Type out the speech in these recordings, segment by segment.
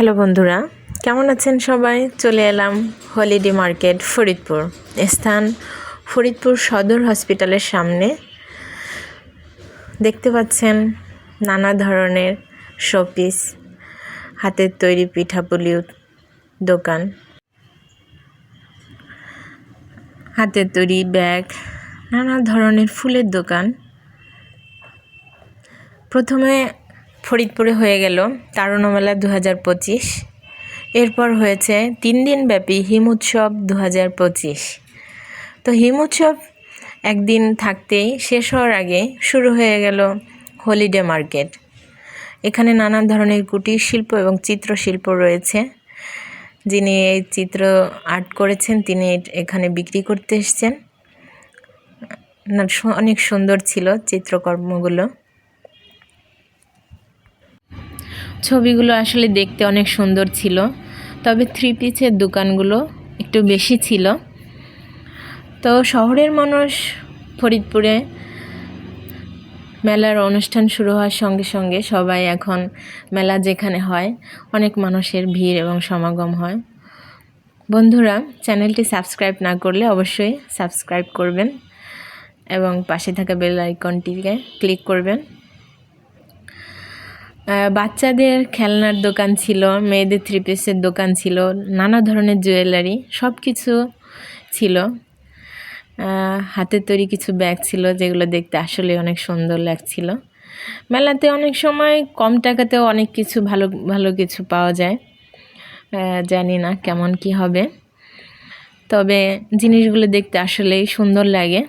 Hello বন্ধুরা, কেমন আছেন সবাই? চলে এলাম হলিডে মার্কেট, ফরিদপুর। স্থান ফরিদপুর সদর হসপিটালের সামনে। দেখতে পাচ্ছেন নানা ধরনের শোপিস, হাতের তৈরি পিঠাপুলি দোকান। হাতের তৈরি ব্যাগ, নানা ধরনের ফুলের দোকান। প্রথমে ফরিদপুরে হয়ে গেল তারুণ্য মেলা দু হাজার পঁচিশ। এরপর হয়েছে তিন দিন ব্যাপী হিম উৎসব দু হাজার পঁচিশ। তো হিম উৎসব একদিন থাকতেই শেষ হওয়ার আগে শুরু হয়ে গেল হলিডে মার্কেট। এখানে নানান ধরনের কুটির শিল্প এবং চিত্রশিল্প রয়েছে। যিনি এই চিত্র আর্ট করেছেন, তিনি এখানে বিক্রি করতে এসছেন। অনেক সুন্দর ছিল চিত্রকর্মগুলো। ছবিগুলো আসলে দেখতে অনেক সুন্দর ছিল, তবে থ্রি পিসের দোকানগুলো একটু বেশি ছিল। তো শহরের মানুষ ফরিদপুরে মেলার অনুষ্ঠান শুরু হওয়ার সঙ্গে সঙ্গে সবাই এখন মেলা যেখানে হয়, অনেক মানুষের ভিড় এবং সমাগম হয়। বন্ধুরা, চ্যানেলটি সাবস্ক্রাইব না করলে অবশ্যই সাবস্ক্রাইব করবেন এবং পাশে থাকা বেল আইকনটিকে ক্লিক করবেন। বাচ্চাদের খেলনার দোকান ছিল, মেয়েদের থ্রি পিসের দোকান ছিল, নানা ধরনের জুয়েলারি সব কিছু ছিল হাতের তৈরি কিছু ব্যাগ ছিল যেগুলো দেখতে আসলে অনেক সুন্দর লাগছিল। মেলাতে অনেক সময় কম টাকাতেও অনেক কিছু ভালো ভালো কিছু পাওয়া যায়। জানি না কেমন কি হবে। তবে জিনিসগুলো দেখতে আসলেই সুন্দর লাগে।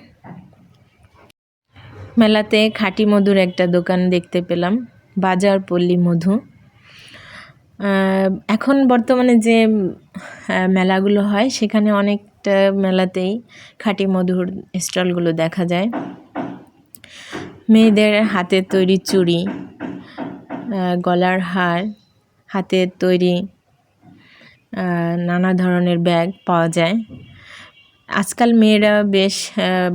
মেলাতে খাঁটি মধুর একটা দোকান দেখতে পেলাম। বাজার পল্লী মধু। এখন বর্তমানে যে মেলাগুলো হয়, সেখানে অনেকটা মেলাতেই খাঁটি মধুর স্টলগুলো দেখা যায়। মেয়েদের হাতের তৈরি চুড়ি গলার হার হাতের তৈরি নানা ধরনের ব্যাগ পাওয়া যায়। আজকাল মেয়েরা বেশ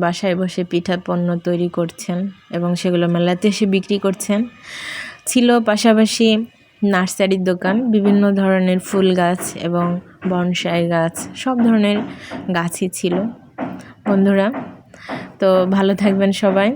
বাসায় বসে পিঠা পণ্য তৈরি করছেন এবং সেগুলো মেলাতে এসে বিক্রি করছেন। পাশাপাশি নার্সারির দোকান, বিভিন্ন ধরনের ফুল গাছ এবং বনসাই গাছ, সব ধরনের গাছই ছিল। বন্ধুরা, তো ভালো থাকবেন সবাই।